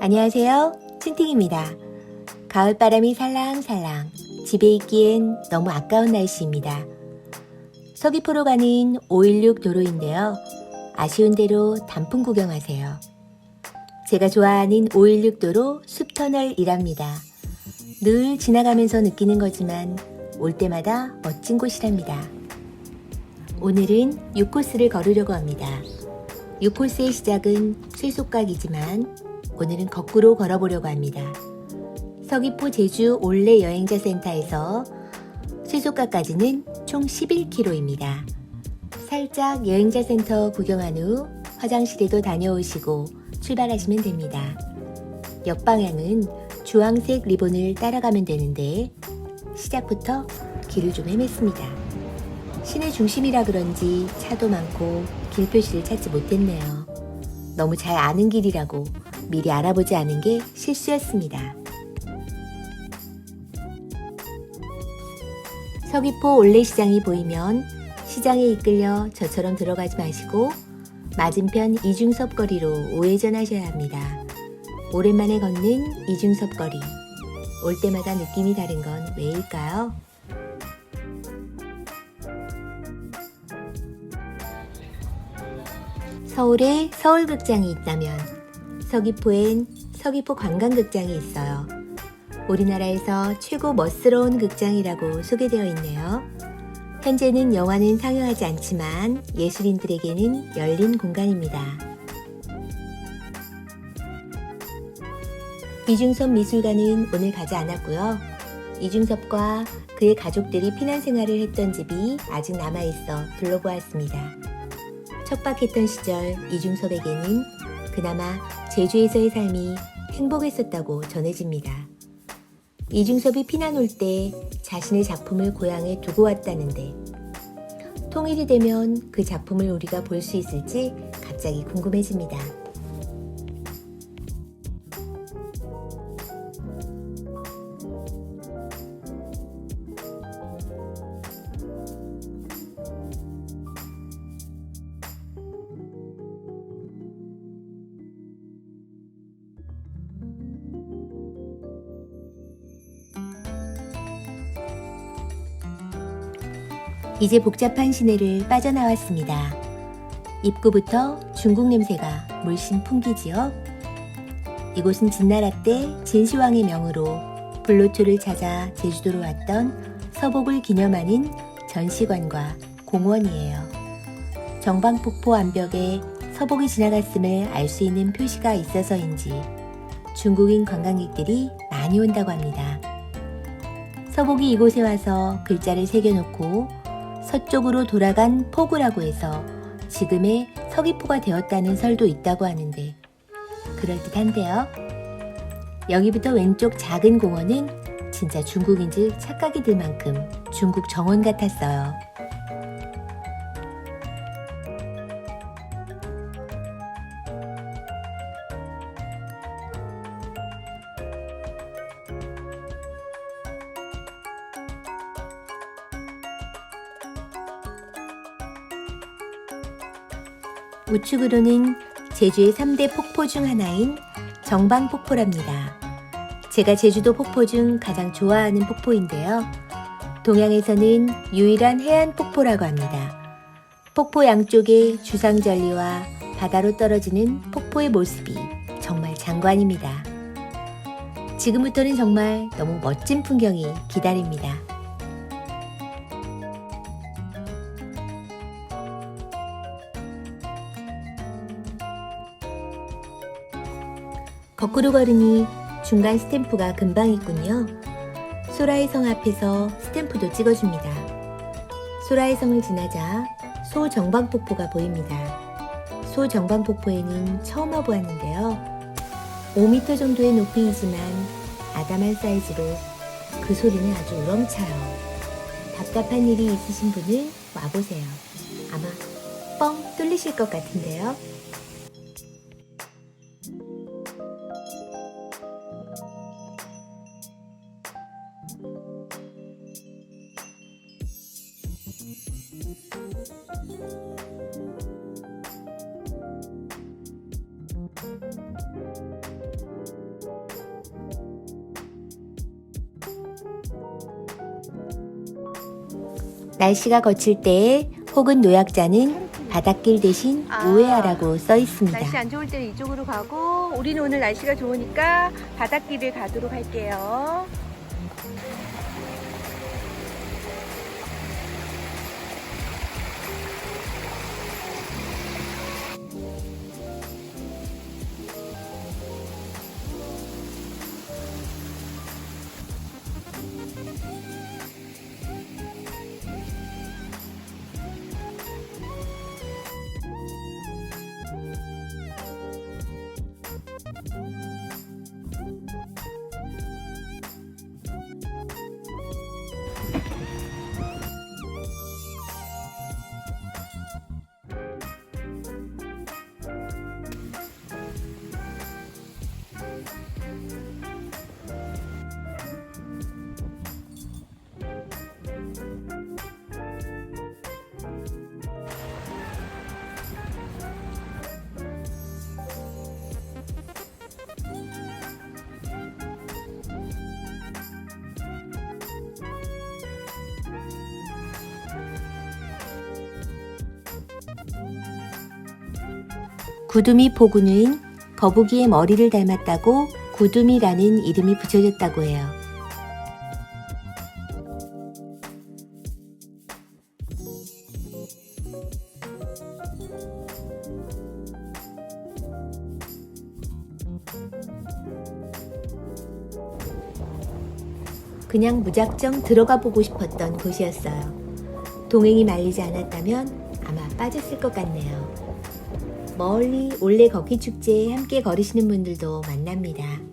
안녕하세요. 춘팅입니다. 가을바람이 살랑살랑 집에 있기엔 너무 아까운 날씨입니다. 서귀포로 가는 516 도로인데요. 아쉬운 대로 단풍 구경하세요. 제가 좋아하는 516 도로 숲터널이랍니다. 늘 지나가면서 느끼는 거지만 올 때마다 멋진 곳이랍니다. 오늘은 6코스를 걸으려고 합니다. 6코스의 시작은 쇠속각이지만 오늘은 거꾸로 걸어보려고 합니다. 서귀포 제주 올레 여행자 센터에서 쇠속각까지는 총 11km입니다. 살짝 여행자 센터 구경한 후 화장실에도 다녀오시고 출발하시면 됩니다. 옆방향은 주황색 리본을 따라가면 되는데 시작부터 길을 좀 헤맸습니다. 시내 중심이라 그런지 차도 많고 길 표시를 찾지 못했네요. 너무 잘 아는 길이라고 미리 알아보지 않은 게 실수였습니다. 서귀포 올레시장이 보이면 시장에 이끌려 저처럼 들어가지 마시고 맞은편 이중섭 거리로 우회전하셔야 합니다. 오랜만에 걷는 이중섭 거리. 올 때마다 느낌이 다른 건 왜일까요? 서울에 서울극장이 있다면 서귀포엔 서귀포 관광극장이 있어요. 우리나라에서 최고 멋스러운 극장이라고 소개되어 있네요. 현재는 영화는 상영하지 않지만 예술인들에게는 열린 공간입니다. 이중섭 미술관은 오늘 가지 않았고요. 이중섭과 그의 가족들이 피난 생활을 했던 집이 아직 남아있어 둘러보았습니다. 척박했던 시절 이중섭에게는 그나마 제주에서의 삶이 행복했었다고 전해집니다. 이중섭이 피난 올 때 자신의 작품을 고향에 두고 왔다는데 통일이 되면 그 작품을 우리가 볼 수 있을지 갑자기 궁금해집니다. 이제 복잡한 시내를 빠져나왔습니다. 입구부터 중국 냄새가 물씬 풍기지요. 이곳은 진나라 때 진시황의 명으로 불로초를 찾아 제주도로 왔던 서복을 기념하는 전시관과 공원이에요. 정방폭포 암벽에 서복이 지나갔음을 알 수 있는 표시가 있어서인지 중국인 관광객들이 많이 온다고 합니다. 서복이 이곳에 와서 글자를 새겨놓고 서쪽으로 돌아간 포구라고 해서 지금의 서귀포가 되었다는 설도 있다고 하는데 그럴듯한데요. 여기부터 왼쪽 작은 공원은 진짜 중국인 줄 착각이 들 만큼 중국 정원 같았어요. 우측으로는 제주의 3대 폭포 중 하나인 정방폭포랍니다. 제가 제주도 폭포 중 가장 좋아하는 폭포인데요. 동양에서는 유일한 해안 폭포라고 합니다. 폭포 양쪽에 주상절리와 바다로 떨어지는 폭포의 모습이 정말 장관입니다. 지금부터는 정말 너무 멋진 풍경이 기다립니다. 거꾸로 걸으니 중간 스탬프가 금방 있군요. 소라의 성 앞에서 스탬프도 찍어줍니다. 소라의 성을 지나자 소정방폭포가 보입니다. 소정방폭포에는 처음 와보았는데요. 5m 정도의 높이이지만 아담한 사이즈로 그 소리는 아주 우렁차요. 답답한 일이 있으신 분은 와보세요. 아마 뻥 뚫리실 것 같은데요. 날씨가 거칠 때 혹은 노약자는 바닷길 대신 아. 우회하라고 써 있습니다. 날씨 안 좋을 때는 이쪽으로 가고 우리는 오늘 날씨가 좋으니까 바닷길을 가도록 할게요. 구두미 포구는 거북이의 머리를 닮았다고 구두미라는 이름이 붙여졌다고 해요. 그냥 무작정 들어가 보고 싶었던 곳이었어요. 동행이 말리지 않았다면 아마 빠졌을 것 같네요. 멀리 올레 걷기 축제에 함께 걸으시는 분들도 만납니다.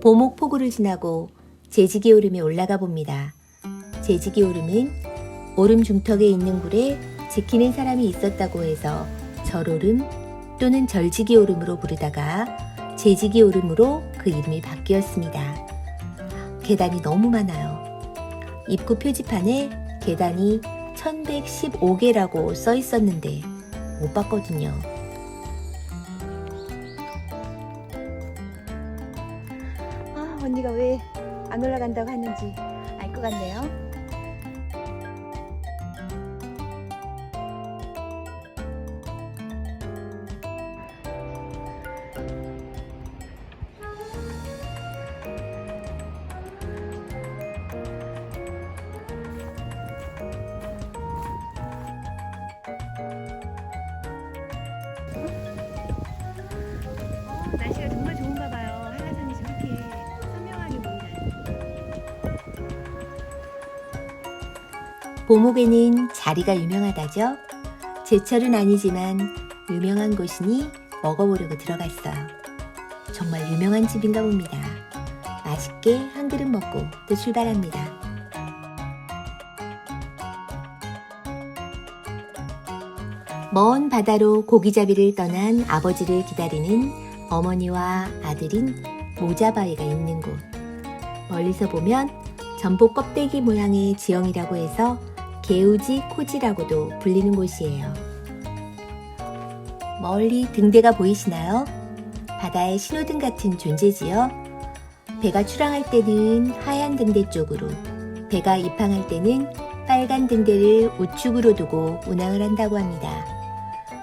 보목 포구를 지나고 제지기 오름에 올라가 봅니다. 제지기 오름은 오름 중턱에 있는 굴에 지키는 사람이 있었다고 해서 절오름 또는 절지기 오름으로 부르다가 제지기 오름으로 그 이름이 바뀌었습니다. 계단이 너무 많아요. 입구 표지판에 계단이 1115개라고 써 있었는데 못 봤거든요. 언니가 왜 안 올라간다고 하는지 알 것 같네요. 어, 날씨가 보목에는 자리가 유명하다죠? 제철은 아니지만 유명한 곳이니 먹어보려고 들어갔어요. 정말 유명한 집인가 봅니다. 맛있게 한 그릇 먹고 또 출발합니다. 먼 바다로 고기잡이를 떠난 아버지를 기다리는 어머니와 아들인 모자바위가 있는 곳. 멀리서 보면 전복 껍데기 모양의 지형이라고 해서 개우지 코지라고도 불리는 곳이에요. 멀리 등대가 보이시나요? 바다의 신호등 같은 존재지요. 배가 출항할 때는 하얀 등대 쪽으로, 배가 입항할 때는 빨간 등대를 우측으로 두고 운항을 한다고 합니다.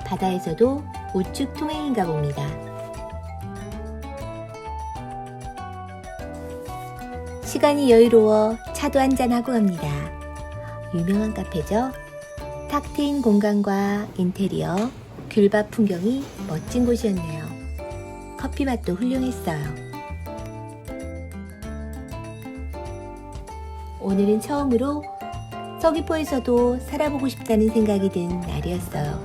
바다에서도 우측 통행인가 봅니다. 시간이 여유로워 차도 한잔하고 갑니다. 유명한 카페죠? 탁 트인 공간과 인테리어, 귤밭 풍경이 멋진 곳이었네요. 커피 맛도 훌륭했어요. 오늘은 처음으로 서귀포에서도 살아보고 싶다는 생각이 든 날이었어요.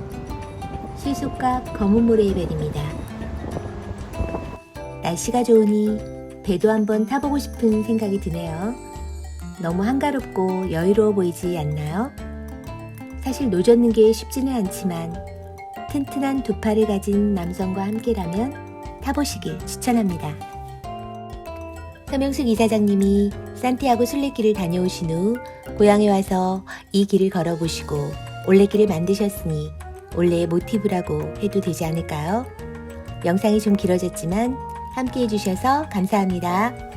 시속각 검은 모래이벨입니다. 날씨가 좋으니 배도 한번 타보고 싶은 생각이 드네요. 너무 한가롭고 여유로워 보이지 않나요? 사실 노젓는 게 쉽지는 않지만 튼튼한 두 팔을 가진 남성과 함께라면 타보시길 추천합니다. 서명숙 이사장님이 산티아고 순례길을 다녀오신 후 고향에 와서 이 길을 걸어보시고 올레길을 만드셨으니 올레의 모티브라고 해도 되지 않을까요? 영상이 좀 길어졌지만 함께 해주셔서 감사합니다.